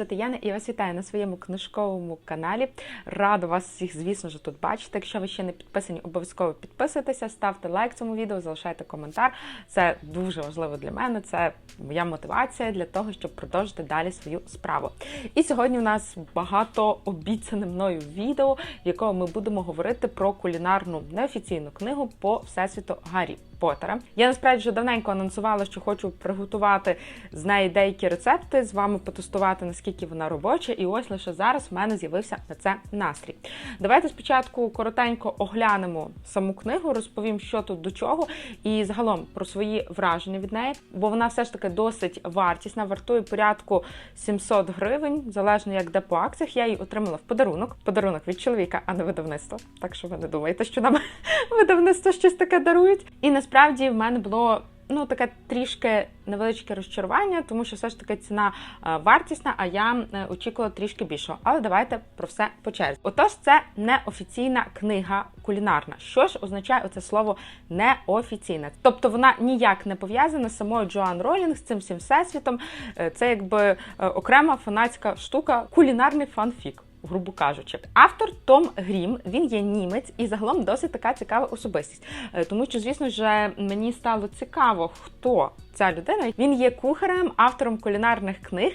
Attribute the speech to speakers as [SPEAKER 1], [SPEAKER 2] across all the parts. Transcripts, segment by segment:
[SPEAKER 1] звати Яна і вас вітаю на своєму книжковому каналі. Рада вас всіх, звісно ж, тут бачити. Якщо ви ще не підписані, обов'язково підписуйтеся, ставте лайк цьому відео, залишайте коментар. Це дуже важливо для мене. Це моя мотивація для того, щоб продовжити далі свою справу. І сьогодні у нас багато обіцяне мною відео, в якому ми будемо говорити про кулінарну неофіційну книгу по всесвіту Гаррі Поттера. Я насправді вже давненько анонсувала, що хочу приготувати з неї деякі рецепти, з вами потестувати, наскільки вона робоча, і ось лише зараз в мене з'явився на це настрій. Давайте спочатку коротенько оглянемо саму книгу, розповім, що тут до чого, і загалом про свої враження від неї, бо вона все ж таки досить вартісна, вартує порядку 700 гривень, залежно як де по акціях. Я її отримала в подарунок. Подарунок від чоловіка, а не видавництва. Так що ви не думаєте, що нам видавництво щось таке дарують. І насправді в мене було. Ну, таке трішки невеличке розчарування, тому що все ж таки ціна е, вартісна, а я е, очікувала трішки більшого. Але давайте про все по черзі. Отож, це неофіційна книга кулінарна. Що ж означає оце слово неофіційна? Тобто вона ніяк не пов'язана з самою Джоан Ролінг, з цим всім всесвітом. Е, Це якби окрема фанатська штука, кулінарний фанфік грубо кажучи. Автор Том Грім, він є німець і загалом досить така цікава особистість. Е, Тому що, звісно ж, мені стало цікаво, хто ця людина. Він є кухарем, автором кулінарних книг,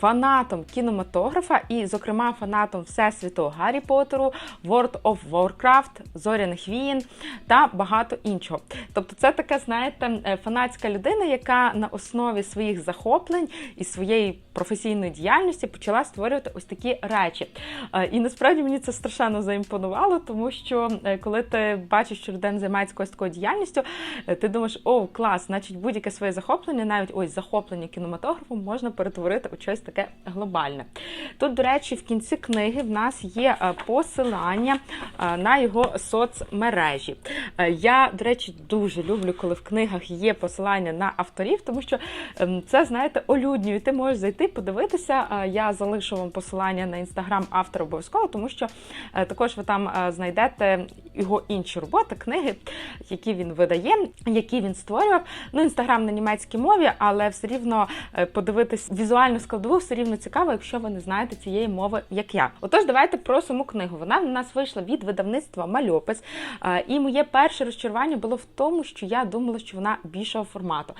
[SPEAKER 1] фанатом кінематографа і, зокрема, фанатом всесвіту Гаррі Поттеру, World of Warcraft, Зоряних війн та багато іншого. Тобто, це така, знаєте, е, фанатська людина, яка на основі своїх захоплень і своєї професійної діяльності почала створювати ось такі речі. Е, І насправді мені це страшенно заімпонувало, тому що е, коли ти бачиш, що людина займається якоюсь такою діяльністю, е, ти думаєш, о, клас, значить будь-яке своє захоплення, навіть ось захоплення кінематографом, можна перетворити у щось таке глобальне. Тут, до речі, в кінці книги в нас є посилання на його соцмережі. Я, до речі, дуже люблю, коли в книгах є посилання на авторів, тому що ем, це, знаєте, олюднює. Ти можеш зайти, подивитися. Я залишу вам посилання на інстаграм автора обов'язково, тому що е, також ви там е, знайдете його інші роботи, книги, які він видає, які він створював. Ну, інстаграм на німецькій мові, але все рівно е, подивитись візуальну складову все рівно цікаво, якщо ви не знаєте цієї мови, як я. Отож, давайте про саму книгу. Вона в нас вийшла від видавництва Мальопис. І моє перше розчарування було в тому, що я думала, що вона більшого формату.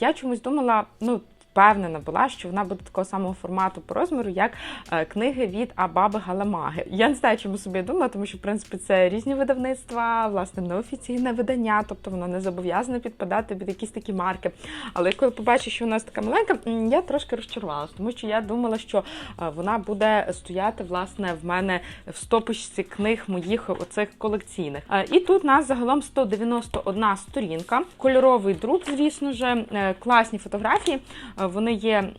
[SPEAKER 1] Я чомусь думала, ну. Впевнена була, що вона буде такого самого формату по розміру, як е, книги від Абаби Галамаги. Я не знаю, чому собі думала, тому що в принципі це різні видавництва, власне, неофіційне видання, тобто воно не зобов'язане підпадати під якісь такі марки. Але коли побачив, що вона така маленька, я трошки розчарувалася, тому що я думала, що е, вона буде стояти власне в мене в стопочці книг моїх оцих колекційних. Е, І тут у нас загалом 191 сторінка, кольоровий друк, звісно ж, класні фотографії. Е, Вони є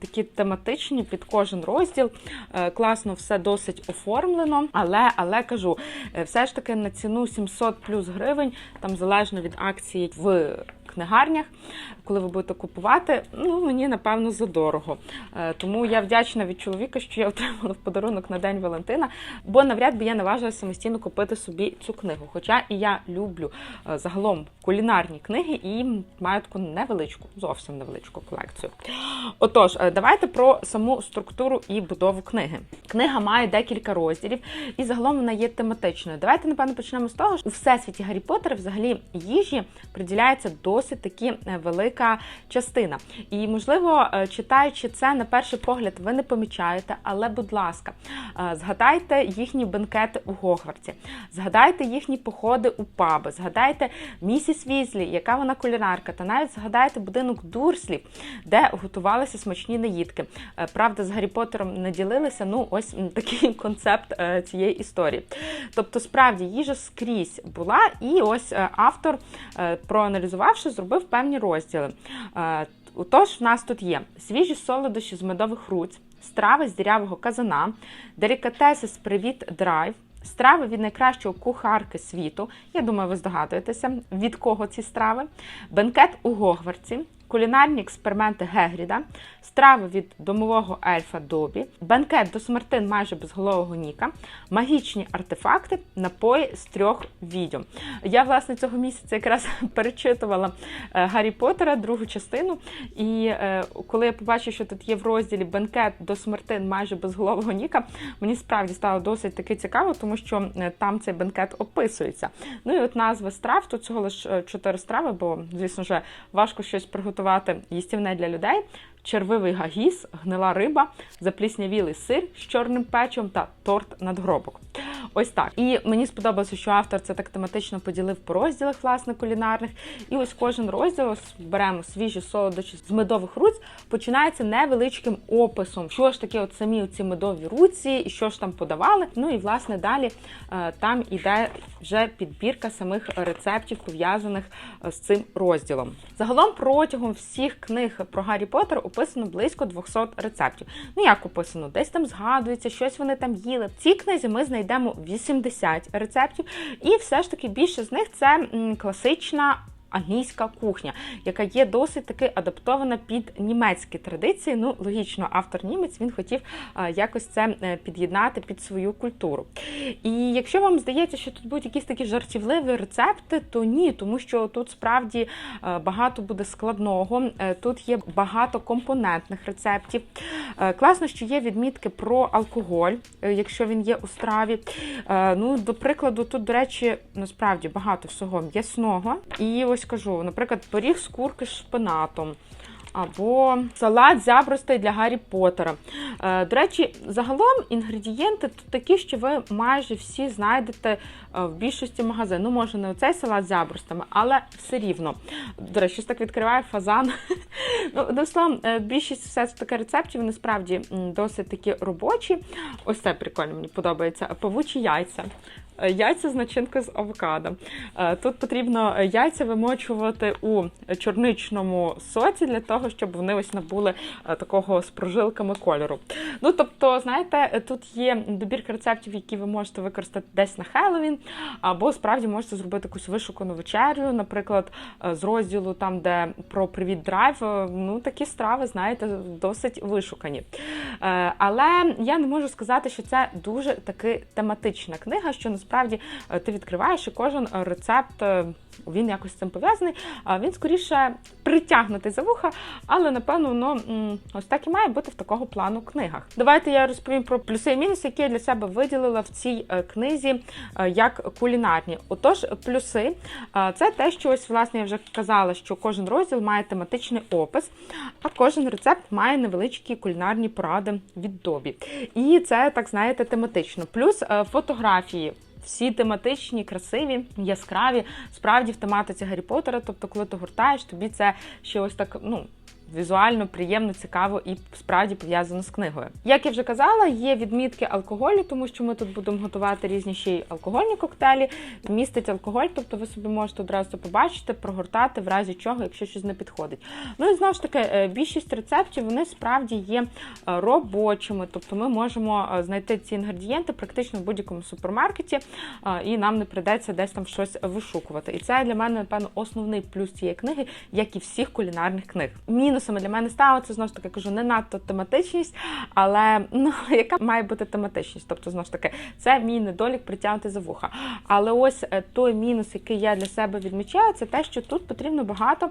[SPEAKER 1] такі тематичні під кожен розділ. Е, Класно все досить оформлено. Але, але кажу, е, все ж таки на ціну 700 плюс гривень, там залежно від акції в книгарнях, коли ви будете купувати, ну мені напевно задорого. Е, Тому я вдячна від чоловіка, що я отримала в подарунок на День Валентина, бо навряд би я наважилася самостійно купити собі цю книгу. Хоча і я люблю е, загалом кулінарні книги і маю таку невеличку, зовсім невеличку колекцію. Отож, е, давайте про саму структуру і будову книги. Книга має декілька розділів, і загалом вона є тематичною. Давайте, напевно, почнемо з того, що у всесвіті Гаррі Поттера взагалі їжі приділяється досить таки е, велика частина. І, можливо, е, читаючи це на перший погляд, ви не помічаєте, але, будь ласка, е, згадайте їхні бенкети у Гогвартсі, згадайте їхні походи у паби, згадайте місіс Візлі, яка вона кулінарка, та навіть згадайте будинок Дурслі, де готувалися смачні наїдки. Е, Правда, з Гаррі Поттером не ділилися. Ну, ось такий концепт цієї історії. Тобто, справді їжа скрізь була, і ось автор, проаналізувавши, зробив певні розділи. Е, Отож, в нас тут є свіжі солодощі з медових руць, страви з дірявого казана, делікатеси з привіт драйв. Страви від найкращого кухарки світу. Я думаю, ви здогадуєтеся, від кого ці страви. Бенкет у Гогварці, кулінарні експерименти Гегріда, страви від домового ельфа Добі, бенкет до смертин майже безголового Ніка, магічні артефакти, напої з трьох відьом. Я, власне, цього місяця якраз перечитувала е, Гаррі Поттера, другу частину. І е, коли я побачила, що тут є в розділі бенкет до смертин майже безголового Ніка, мені справді стало досить таки цікаво, тому що е, там цей бенкет описується. Ну і от назви страв, тут всього лише чотири страви, бо, звісно ж, важко щось приготувати їстівне для людей. Червивий гагіс, гнила риба, запліснявілий сир з чорним печем та торт надгробок. Ось так. І мені сподобалося, що автор це так тематично поділив по розділах власне кулінарних. І ось кожен розділ ось беремо свіжі солодощі з медових руць, починається невеличким описом, що ж таке от самі ці медові руці, і що ж там подавали. Ну і власне далі е, там іде вже підбірка самих рецептів, пов'язаних е, з цим розділом. Загалом протягом всіх книг про Гаррі Поттер описано близько 200 рецептів. Ну як описано, десь там згадується, щось вони там їли. В цій книзі ми знайдемо 80 рецептів, і все ж таки більше з них це класична. Англійська кухня, яка є досить таки адаптована під німецькі традиції. Ну, логічно, автор німець він хотів а, якось це е, під'єднати під свою культуру. І якщо вам здається, що тут будуть якісь такі жартівливі рецепти, то ні, тому що тут справді е, багато буде складного. Е, Тут є багато компонентних рецептів. Е, Класно, що є відмітки про алкоголь, е, якщо він є у страві. Е, Ну, до прикладу, тут, до речі, насправді багато всього м'ясного. І ось кажу, наприклад, пиріг з курки з шпинатом. Або салат зябростей для Гаррі Поттера. Е, До речі, загалом інгредієнти тут такі, що ви майже всі знайдете е, в більшості магазин. Ну, може, не оцей салат з зябростами, але все рівно. До речі, щось так відкриває фазан. Ну, словом, е, більшість все ж таки рецептів вони справді досить такі робочі. Ось це прикольно, мені подобається. Павучі яйця. Е, Яйця з начинкою з авокадо. Е, Тут потрібно яйця вимочувати у чорничному соці для того, щоб вони ось набули е, такого з прожилками кольору. Ну тобто, знаєте, е, тут є добірка рецептів, які ви можете використати десь на Хеллоуін, або справді можете зробити якусь вишукану вечерю, наприклад, е, з розділу там, де про привіт драйв. е, Ну такі страви, знаєте, досить вишукані. Е, Але я не можу сказати, що це дуже таки тематична книга, що насправді е, ти відкриваєш і кожен е, рецепт. Він якось з цим пов'язаний. Він скоріше притягнутий за вуха, але напевно воно ось так і має бути в такого плану книгах. Давайте я розповім про плюси і мінуси, які я для себе виділила в цій е, книзі е, як кулінарні. Отож, плюси е, це те, що ось власне я вже казала, що кожен розділ має тематичний опис, а кожен рецепт має невеличкі кулінарні поради від добі. І це так знаєте тематично. Плюс фотографії. Всі тематичні, красиві, яскраві, справді в тематиці Гаррі Поттера. Тобто, коли ти гуртаєш, тобі це ще ось так, ну. Візуально приємно, цікаво і справді пов'язано з книгою. Як я вже казала, є відмітки алкоголю, тому що ми тут будемо готувати різні ще й алкогольні коктейлі. Містить алкоголь, тобто ви собі можете одразу побачити, прогортати в разі чого, якщо щось не підходить. Ну і знову ж таки, е, більшість рецептів вони справді є е, робочими, тобто ми можемо е, знайти ці інгредієнти практично в будь-якому супермаркеті, і нам не прийдеться десь там щось вишукувати. І це для мене, напевно, основний плюс цієї книги, як і всіх кулінарних книг. Мінусами для мене ставиться знову ж таки кажу, не надто тематичність, але ну яка має бути тематичність? Тобто, знову ж таки, це мій недолік притягнути за вуха. Але ось е, той мінус, який я для себе відмічаю, це те, що тут потрібно багато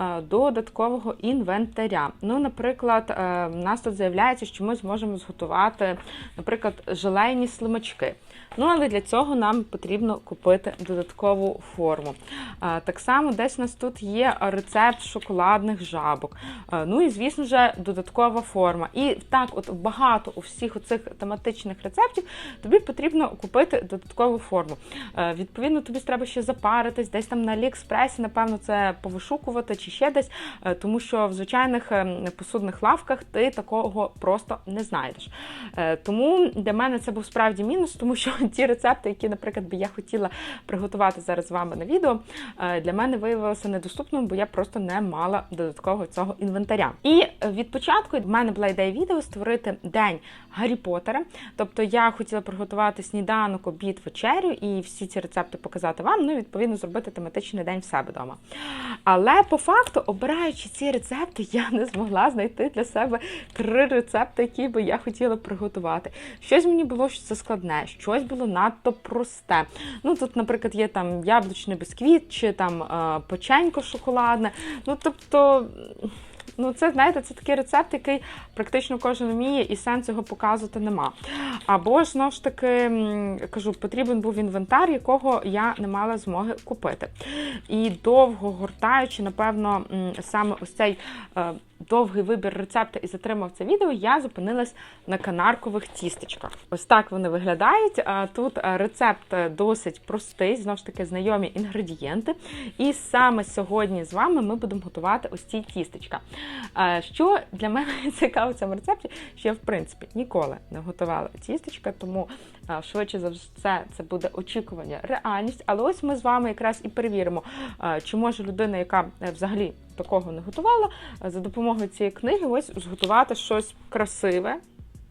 [SPEAKER 1] е, додаткового інвентаря. Ну, наприклад, е, в нас тут заявляється, що ми зможемо зготувати, наприклад, желейні слимачки. Ну, але для цього нам потрібно купити додаткову форму. Так само десь у нас тут є рецепт шоколадних жабок. Ну і, звісно ж, додаткова форма. І так, от багато у всіх оцих тематичних рецептів тобі потрібно купити додаткову форму. Е, Відповідно, тобі треба ще запаритись, десь там на Аліекспресі, напевно, це повишукувати чи ще десь, е, тому що в звичайних ем, посудних лавках ти такого просто не знайдеш. Е, Тому для мене це був справді мінус, тому що ті рецепти, які, наприклад, би я хотіла приготувати зараз з вами на відео, е, для мене виявилося недоступним, бо я просто не мала додаткового цього інвентаря. І е, від початку в мене була ідея відео створити день Гаррі Поттера. Тобто я хотіла приготувати сніданок, обід, вечерю і всі ці рецепти показати вам, ну і відповідно зробити тематичний день в себе вдома. Але по факту, обираючи ці рецепти, я не змогла знайти для себе три рецепти, які би я хотіла приготувати. Щось мені було що це складне, щось було надто просте. Ну тут, наприклад, є там яблучний бісквіт чи там е, печенько шоколадне. Ну тобто. Ну, це знаєте, це такий рецепт, який практично кожен вміє, і сенс його показувати нема. Або ж знову ж таки кажу, потрібен був інвентар, якого я не мала змоги купити. І довго гортаючи, напевно, саме ось цей е, довгий вибір рецепту і затримав це відео, я зупинилась на канаркових тістечках. Ось так вони виглядають. Тут е, рецепт е, досить простий, знову ж таки, знайомі інгредієнти. І саме сьогодні з вами ми будемо готувати ось ці тістечка. Що для мене цікаво в цьому рецепті, що я в принципі ніколи не готувала тістечка, тому швидше за все це буде очікування, реальність. Але ось ми з вами якраз і перевіримо, чи може людина, яка е, взагалі такого не готувала, е, за допомогою цієї книги ось зготувати щось красиве.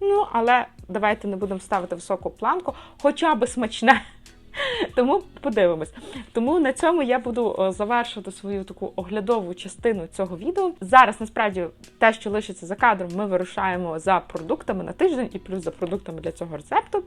[SPEAKER 1] Ну, але давайте не будемо ставити високу планку, хоча би смачне. Тому подивимось. Тому на цьому я буду е, завершувати свою таку оглядову частину цього відео. Зараз насправді те, що лишиться за кадром, ми вирушаємо за продуктами на тиждень і плюс за продуктами для цього рецепту.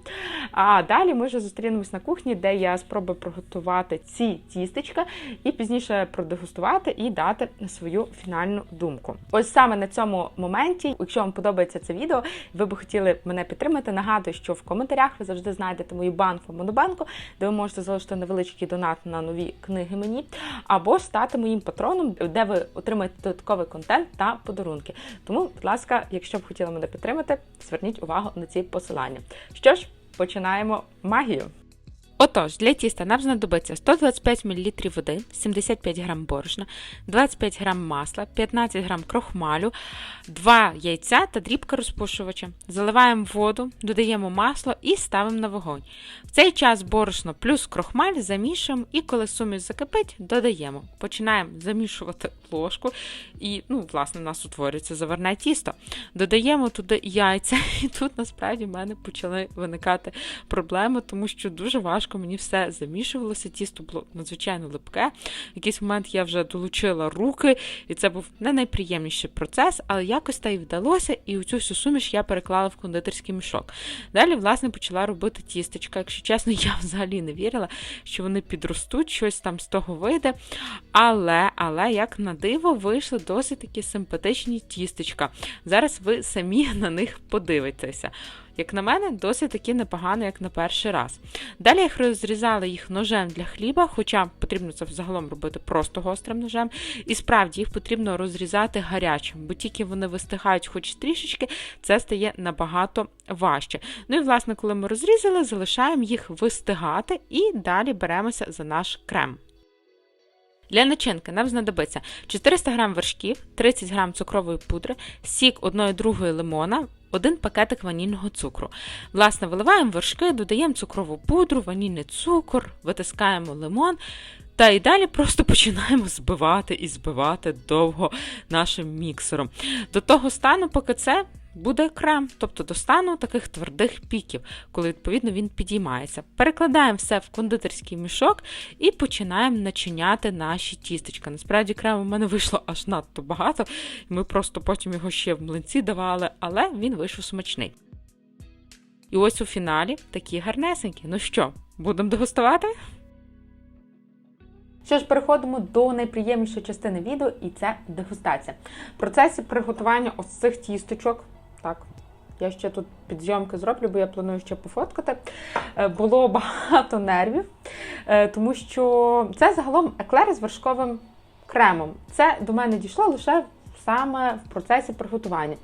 [SPEAKER 1] А далі ми вже зустрінемось на кухні, де я спробую приготувати ці тістечка і пізніше продегустувати і дати свою фінальну думку. Ось саме на цьому моменті, якщо вам подобається це відео, ви би хотіли мене підтримати. Нагадую, що в коментарях ви завжди знайдете мою банку Монобанку, де ви можете залишити невеличкий донат на нові книги мені, або стати моїм патроном, де ви отримаєте додатковий контент та подарунки. Тому, будь ласка, якщо б хотіли мене підтримати, зверніть увагу на ці посилання. Що ж, починаємо магію. Отож, для тіста нам знадобиться 125 мл води, 75 г борошна, 25 г масла, 15 г крохмалю, 2 яйця та дрібка розпушувача. Заливаємо воду, додаємо масло і ставимо на вогонь. В цей час борошно плюс крохмаль замішуємо і коли суміш закипить, додаємо. Починаємо замішувати ложку і, ну, власне, у нас утворюється заварне тісто. Додаємо туди яйця, і тут насправді в мене почали виникати проблеми, тому що дуже важко мені все замішувалося. Тісто було надзвичайно липке. В якийсь момент я вже долучила руки, і це був не найприємніший процес, але якось та й вдалося, і цю всю суміш я переклала в кондитерський мішок. Далі, власне, почала робити тістечка. Якщо чесно, я взагалі не вірила, що вони підростуть, щось там з того вийде. Але, але, як на диво, вийшли досить такі симпатичні тістечка. Зараз ви самі на них подивитеся. Як на мене, досить таки непогано, як на перший раз. Далі я розрізала їх ножем для хліба, хоча потрібно це взагалом робити просто гострим ножем. І справді їх потрібно розрізати гарячим, бо тільки вони вистигають хоч трішечки, це стає набагато важче. Ну і, власне, коли ми розрізали, залишаємо їх вистигати і далі беремося за наш крем. Для начинки нам знадобиться 400 г вершків, 30 г цукрової пудри, сік 1-2 лимона, один пакетик ванільного цукру. Власне, виливаємо вершки, додаємо цукрову пудру, ванільний цукор, витискаємо лимон. Та і далі просто починаємо збивати і збивати довго нашим міксером. До того стану, поки це буде крем, тобто до стану таких твердих піків, коли відповідно він підіймається. Перекладаємо все в кондитерський мішок і починаємо начиняти наші тістечка. Насправді, крему в мене вийшло аж надто багато, ми просто потім його ще в млинці давали, але він вийшов смачний. І ось у фіналі такі гарнесенькі. Ну що, будемо дегустувати? Що ж, переходимо до найприємнішої частини відео, і це дегустація. В процесі приготування ось цих тісточок, так, я ще тут підйомки зроблю, бо я планую ще пофоткати. е, Було багато нервів, е, тому що це загалом еклери з вершковим кремом. Це до мене дійшло лише саме в процесі приготування.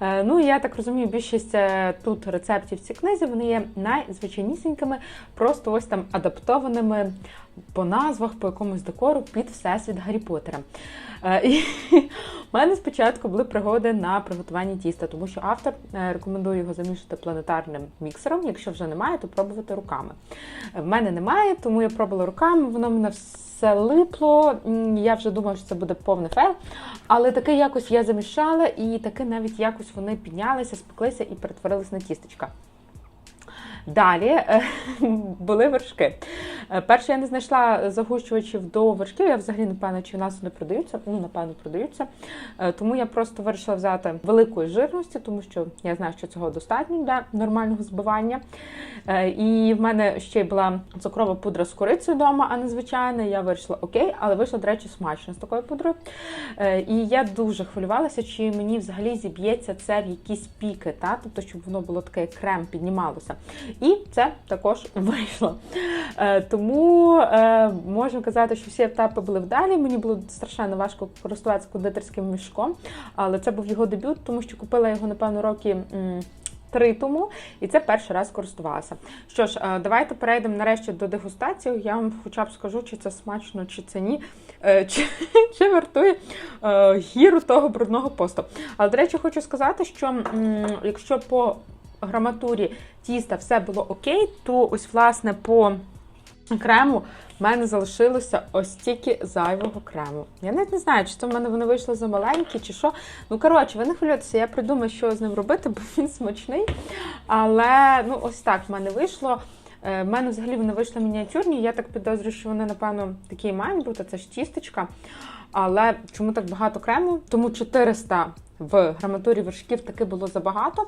[SPEAKER 1] Е, Ну, я так розумію, більшість е, тут рецептів в цій книзі вони є найзвичайнісінькими, просто ось там адаптованими по назвах, по якомусь декору під всесвіт Гаррі Поттера. Е, І в мене спочатку були пригоди на приготування тіста, тому що автор рекомендує його замішати планетарним міксером. Якщо вже немає, то пробувати руками. В мене немає, тому я пробувала руками, воно мене все липло. Я вже думала, що це буде повний фейл. Але таки якось я замішала, і таки навіть якось вони піднялися, спеклися і перетворились на тістечка. Далі е, були вершки. Е, Перше, я не знайшла загущувачів до вершків. Я взагалі не певна, чи у нас вони продаються. Ну, напевно, продаються. Е, Тому я просто вирішила взяти великої жирності, тому що я знаю, що цього достатньо для нормального збивання. Е, І в мене ще й була цукрова пудра з корицею вдома, а не звичайна. Я вирішила окей, але вийшло, до речі, смачно з такою пудрою. І я дуже хвилювалася, чи мені взагалі зіб'ється це в якісь піки, та? тобто, щоб воно було таке крем, піднімалося. І це також вийшло. Е, Тому е, можу казати, що всі етапи були вдалі. Мені було страшенно важко користуватися кондитерським мішком, але це був його дебют, тому що купила його, напевно, роки. Три тому, і це перший раз користувалася. Що ж, е, давайте перейдемо нарешті до дегустації. Я вам хоча б скажу, чи це смачно, чи це ні, чи, чи вартує гіру того брудного посту. Але, до речі, хочу сказати, що якщо по граматурі тіста все було окей, то ось, власне, по крему в мене залишилося ось тільки зайвого крему. Я навіть не знаю, чи це в мене вони вийшли за маленькі, чи що. Ну, коротше, ви не хвилюйтеся, я придумаю, що з ним робити, бо він смачний. Але ну, ось так в мене вийшло. Е, В мене взагалі вони вийшли мініатюрні. Я так підозрюю, що вони, напевно, такі мають бути. Це ж тістечка. Але чому так багато крему? Тому 400 в граматурі вершків таки було забагато.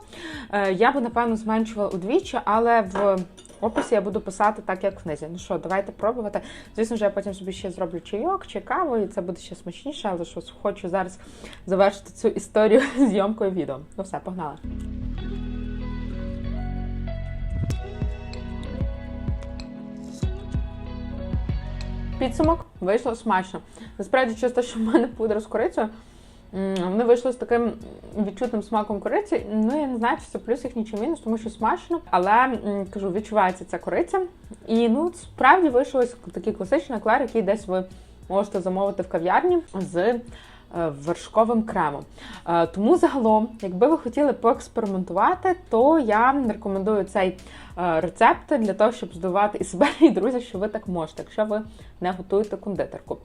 [SPEAKER 1] Е, Я би, напевно, зменшувала удвічі, але в описі я буду писати так, як в книзі. Ну що, давайте пробувати. Звісно ж, я потім собі ще зроблю чайок чи каву, і це буде ще смачніше, але що хочу зараз завершити цю історію зйомкою відео. Ну все, погнали. Підсумок вийшло смачно. Насправді, те, що в мене пудра з корицею, вони вийшли з таким відчутним смаком кориці. Ну, я не знаю, чи це плюс їхній чи мінус, тому що смачно. Але кажу, відчувається ця кориця. І ну, справді вийшов такий класичний еклер, який десь ви можете замовити в кав'ярні з е, вершковим кремом. Е, Тому загалом, якби ви хотіли поекспериментувати, то я рекомендую цей е, рецепт для того, щоб здивувати і себе, і друзів, що ви так можете, якщо ви не готуєте кондитерку.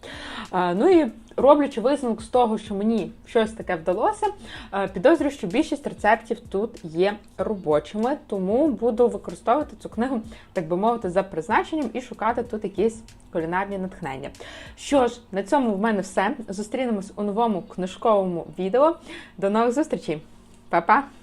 [SPEAKER 1] Е, Ну і роблячи висновок з того, що мені щось таке вдалося, е, підозрюю, що більшість рецептів тут є робочими, тому буду використовувати цю книгу, так би мовити, за призначенням і шукати тут якісь кулінарні натхнення. Що ж, на цьому в мене все. Зустрінемось у новому книжковому відео. До нових зустрічей, Па-па!